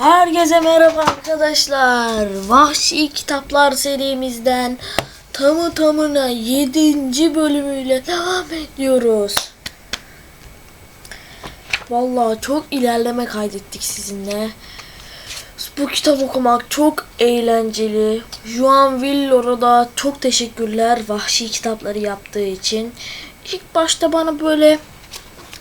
Herkese merhaba arkadaşlar. Vahşi Kitaplar serimizden tamı tamına 7. bölümüyle devam ediyoruz. Vallahi çok ilerleme kaydettik sizinle. Bu kitap okumak çok eğlenceli. Juan Villor'a da çok teşekkürler vahşi kitapları yaptığı için. İlk başta bana böyle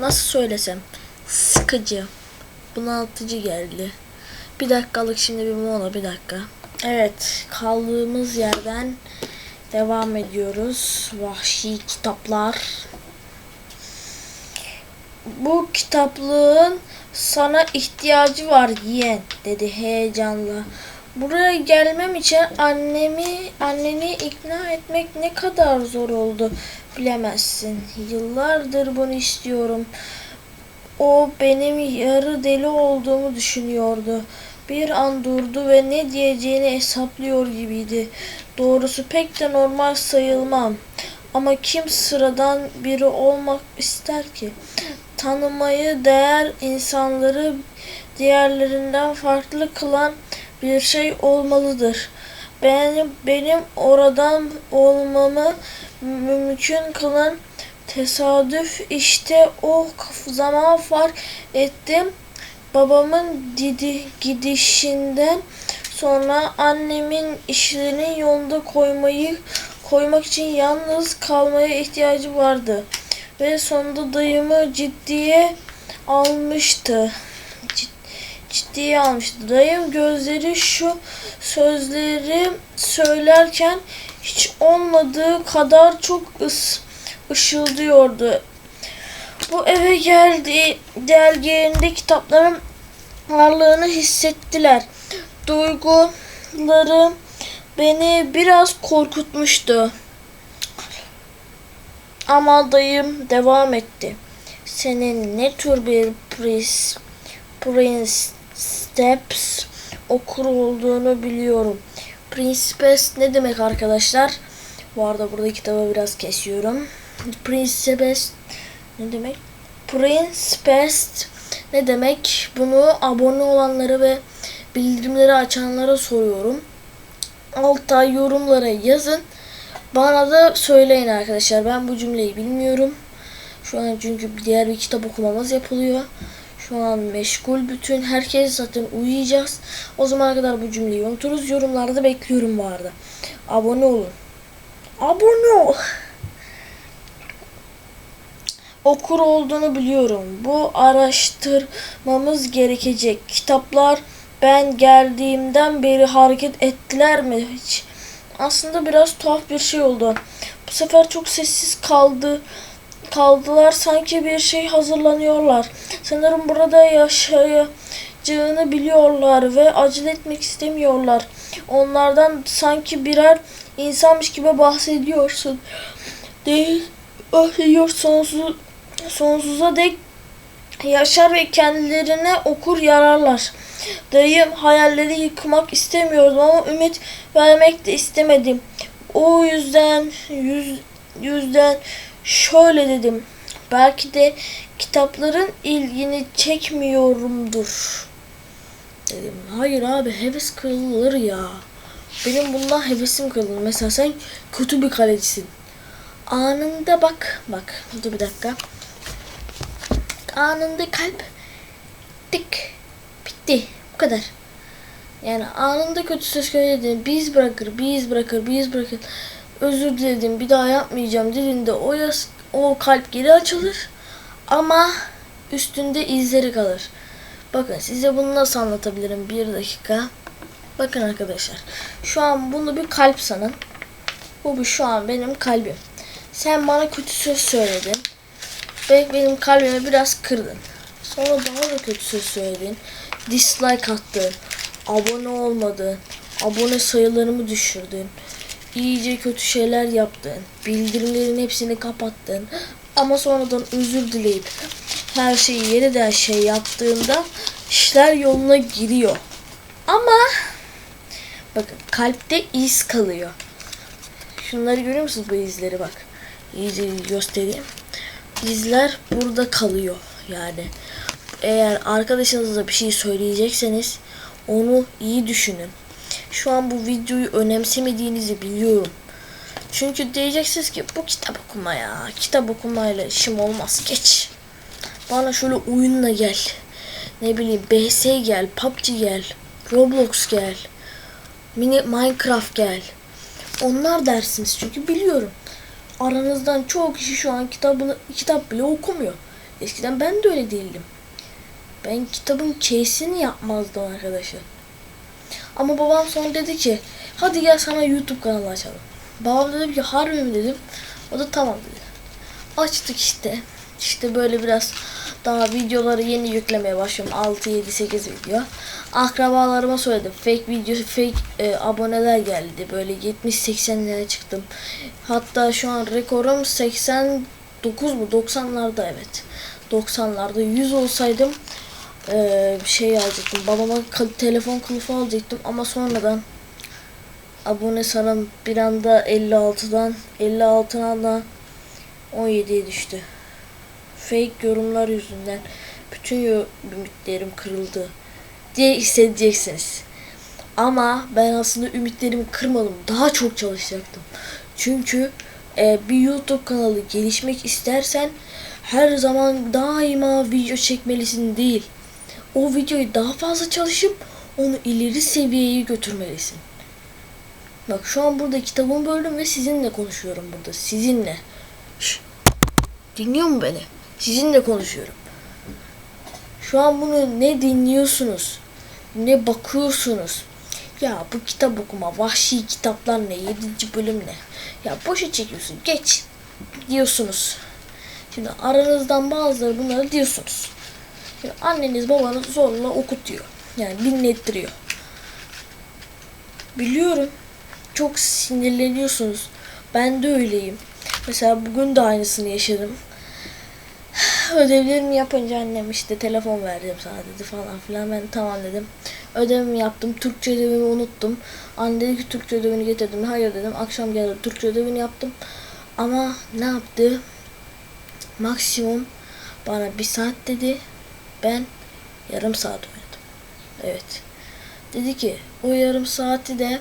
nasıl söylesem sıkıcı, bunaltıcı geldi. Bir dakikalık şimdi bir mola bir dakika. Evet kaldığımız yerden devam ediyoruz. Vahşi kitaplar. Bu kitaplığın sana ihtiyacı var yeğen dedi heyecanla. Buraya gelmem için annemi anneni ikna etmek ne kadar zor oldu bilemezsin. Yıllardır bunu istiyorum. O benim yarı deli olduğumu düşünüyordu. Bir an durdu ve ne diyeceğini hesaplıyor gibiydi. Doğrusu pek de normal sayılmam. Ama kim sıradan biri olmak ister ki? Tanımayı değer insanları diğerlerinden farklı kılan bir şey olmalıdır. Benim benim oradan olmamı mümkün kılan tesadüf işte o zaman fark ettim. Babamın didi gidişinden sonra annemin işlerini yolunda koymayı koymak için yalnız kalmaya ihtiyacı vardı. Ve sonunda dayımı ciddiye almıştı. Cid- ciddiye almıştı. Dayım gözleri şu sözleri söylerken hiç olmadığı kadar çok ıs ışıldıyordu. Bu eve geldi geldiğinde kitapların varlığını hissettiler. Duyguları beni biraz korkutmuştu. Ama dayım devam etti. Senin ne tür bir prince, prince steps okur olduğunu biliyorum. Princess ne demek arkadaşlar? Bu arada burada kitabı biraz kesiyorum. Princess ne demek? Princess ne demek? Bunu abone olanlara ve bildirimleri açanlara soruyorum. Altta yorumlara yazın. Bana da söyleyin arkadaşlar. Ben bu cümleyi bilmiyorum. Şu an çünkü diğer bir kitap okumamız yapılıyor. Şu an meşgul bütün. Herkes zaten uyuyacağız. O zamana kadar bu cümleyi unuturuz. Yorumlarda bekliyorum bu arada. Abone olun. Abone ol. Okur olduğunu biliyorum. Bu araştırmamız gerekecek. Kitaplar ben geldiğimden beri hareket ettiler mi hiç? Aslında biraz tuhaf bir şey oldu. Bu sefer çok sessiz kaldı. Kaldılar sanki bir şey hazırlanıyorlar. Sanırım burada yaşayacağını biliyorlar ve acele etmek istemiyorlar. Onlardan sanki birer insanmış gibi bahsediyorsun. Değil, bahsediyor sonsuz, sonsuza dek yaşar ve kendilerine okur yararlar. Dayım hayalleri yıkmak istemiyordum ama ümit vermek de istemedim. O yüzden yüz, yüzden şöyle dedim. Belki de kitapların ilgini çekmiyorumdur. Dedim. Hayır abi heves kırılır ya. Benim bundan hevesim kırılır. Mesela sen kötü bir kalecisin. Anında bak. Bak. Dur bir dakika. Anında kalp tık bitti. Bu kadar. Yani anında kötü söz söyledin. Biz bırakır, biz bırakır, biz bırakır. Özür diledim, bir daha yapmayacağım dediğinde o yas o kalp geri açılır. Ama üstünde izleri kalır. Bakın size bunu nasıl anlatabilirim bir dakika. Bakın arkadaşlar. Şu an bunu bir kalp sanın. Bu bir şu an benim kalbim. Sen bana kötü söz söyledin. Ve benim kalbimi biraz kırdın. Sonra bana da kötü söz söyledin. Dislike attın. Abone olmadın. Abone sayılarımı düşürdün. İyice kötü şeyler yaptın. Bildirimlerin hepsini kapattın. Ama sonradan özür dileyip her şeyi yeniden şey yaptığında işler yoluna giriyor. Ama bakın kalpte iz kalıyor. Şunları görüyor musunuz bu izleri bak. İyice göstereyim. İzler burada kalıyor yani. Eğer arkadaşınıza bir şey söyleyecekseniz Onu iyi düşünün. Şu an bu videoyu önemsemediğinizi biliyorum. Çünkü diyeceksiniz ki bu kitap okuma ya. Kitap okumayla işim olmaz. Geç. Bana şöyle oyunla gel. Ne bileyim BS gel, PUBG gel, Roblox gel, Mini Minecraft gel. Onlar dersiniz çünkü biliyorum. Aranızdan çoğu kişi şu an kitabını kitap bile okumuyor. Eskiden ben de öyle değildim. Ben kitabın case'ini yapmazdım arkadaşlar. Ama babam sonra dedi ki hadi gel sana YouTube kanalı açalım. Babam dedi ki harbi mi dedim. O da tamam dedi. Açtık işte. İşte böyle biraz daha videoları yeni yüklemeye başlıyorum. 6, 7, 8 video. Akrabalarıma söyledim. Fake video, fake e, aboneler geldi. Böyle 70-80'lere çıktım. Hatta şu an rekorum 89 mu? 90'larda evet. 90'larda 100 olsaydım e, şey alacaktım. Babama telefon kılıfı alacaktım ama sonradan abone sayım bir anda 56'dan 56'dan da 17'ye düştü. Fake yorumlar yüzünden bütün ümitlerim kırıldı diye hissedeceksiniz. Ama ben aslında ümitlerimi kırmadım. Daha çok çalışacaktım. Çünkü e, bir YouTube kanalı gelişmek istersen her zaman daima video çekmelisin değil. O videoyu daha fazla çalışıp onu ileri seviyeye götürmelisin. Bak şu an burada kitabımı böldüm ve sizinle konuşuyorum burada. Sizinle. Şşt. Dinliyor mu beni? Sizinle konuşuyorum. Şu an bunu ne dinliyorsunuz? Ne bakıyorsunuz? Ya bu kitap okuma, vahşi kitaplar ne, 7. bölüm ne? Ya boşa çekiyorsun, geç diyorsunuz. Şimdi aranızdan bazıları bunları diyorsunuz. Şimdi anneniz babanız zorla okutuyor. Yani dinlettiriyor. Biliyorum. Çok sinirleniyorsunuz. Ben de öyleyim. Mesela bugün de aynısını yaşadım. Ödevlerimi yapınca annem işte telefon verdim sana dedi falan filan. Ben tamam dedim. Ödevimi yaptım. Türkçe ödevimi unuttum. Anne dedi ki Türkçe ödevini getirdim. Hayır dedim. Akşam geldi Türkçe ödevini yaptım. Ama ne yaptı? Maksimum bana bir saat dedi. Ben yarım saat oynadım. Evet. Dedi ki o yarım saati de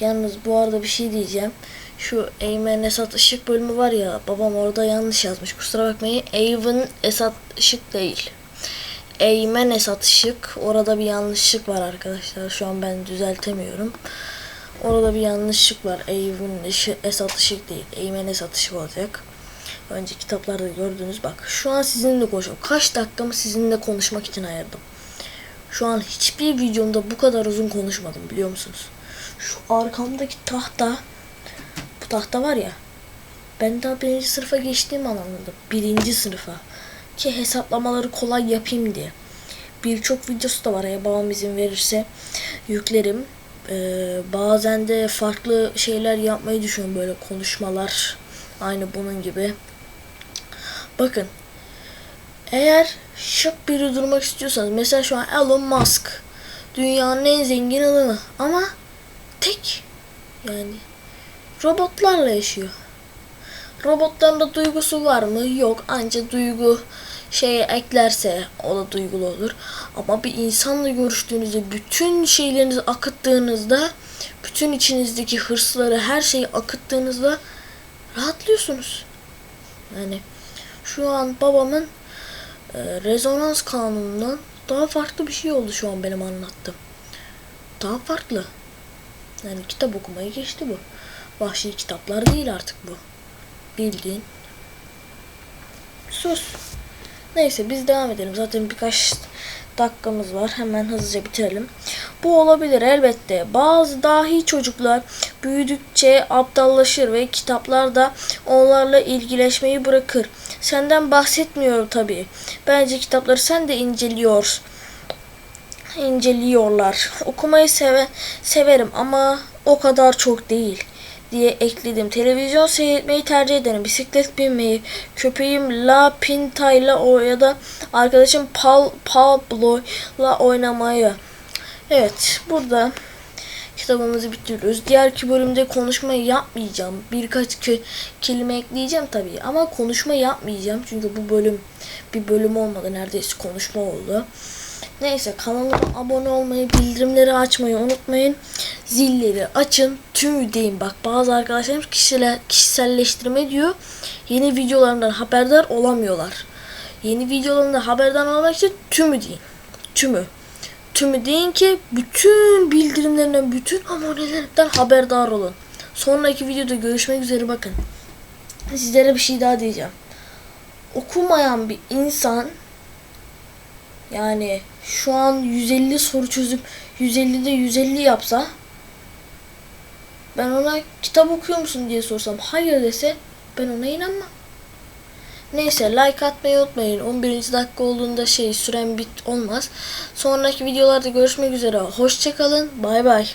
yalnız bu arada bir şey diyeceğim. Şu Eymen Esat Işık bölümü var ya babam orada yanlış yazmış. Kusura bakmayın. Eymen Esat Işık değil. Eymen Esat Işık. Orada bir yanlışlık var arkadaşlar. Şu an ben düzeltemiyorum. Orada bir yanlışlık var. Eymen Esat Işık değil. Eymen Esat Işık olacak. Önce kitaplarda gördünüz bak. Şu an sizinle konuşuyorum. Kaç dakikamı sizinle konuşmak için ayırdım. Şu an hiçbir videomda bu kadar uzun konuşmadım biliyor musunuz? Şu arkamdaki tahta tahta var ya ben daha birinci sınıfa geçtiğim an anladım. Birinci sınıfa. Ki hesaplamaları kolay yapayım diye. Birçok videosu da var ya babam izin verirse yüklerim. Ee, bazen de farklı şeyler yapmayı düşünüyorum böyle konuşmalar. Aynı bunun gibi. Bakın eğer şık biri durmak istiyorsanız mesela şu an Elon Musk dünyanın en zengin adamı ama tek yani robotlarla yaşıyor. Robotların da duygusu var mı? Yok. Anca duygu şeye eklerse o da duygulu olur. Ama bir insanla görüştüğünüzde bütün şeylerinizi akıttığınızda bütün içinizdeki hırsları her şeyi akıttığınızda rahatlıyorsunuz. Yani şu an babamın e, rezonans kanunundan daha farklı bir şey oldu şu an benim anlattığım. Daha farklı. Yani kitap okumayı geçti bu. Vahşi kitaplar değil artık bu. Bildiğin. Sus. Neyse biz devam edelim. Zaten birkaç dakikamız var. Hemen hızlıca bitirelim. Bu olabilir elbette. Bazı dahi çocuklar büyüdükçe aptallaşır ve kitaplar da onlarla ilgileşmeyi bırakır. Senden bahsetmiyorum tabii. Bence kitapları sen de inceliyor. inceliyorlar. Okumayı seve, severim ama o kadar çok değil diye ekledim. Televizyon seyretmeyi tercih ederim. Bisiklet binmeyi, köpeğim La Pinta'yla o ya da arkadaşım Paul Pablo'la oynamayı. Evet, burada kitabımızı bitiriyoruz. Diğerki bölümde konuşmayı yapmayacağım. Birkaç ke- kelime ekleyeceğim tabii ama konuşma yapmayacağım. Çünkü bu bölüm bir bölüm olmadı. Neredeyse konuşma oldu. Neyse kanalıma abone olmayı, bildirimleri açmayı unutmayın. Zilleri açın. Tümü deyin. Bak bazı arkadaşlarımız kişisel, kişiselleştirme diyor. Yeni videolarımdan haberdar olamıyorlar. Yeni videolarımdan haberdar olmak için tümü deyin. Tümü. Tümü deyin ki bütün bildirimlerinden, bütün abonelerimden haberdar olun. Sonraki videoda görüşmek üzere bakın. Sizlere bir şey daha diyeceğim. Okumayan bir insan yani şu an 150 soru çözüp 150'de 150 yapsa ben ona kitap okuyor musun diye sorsam hayır dese ben ona inanmam. Neyse like atmayı unutmayın. 11. dakika olduğunda şey süren bit olmaz. Sonraki videolarda görüşmek üzere. Hoşçakalın. Bay bay.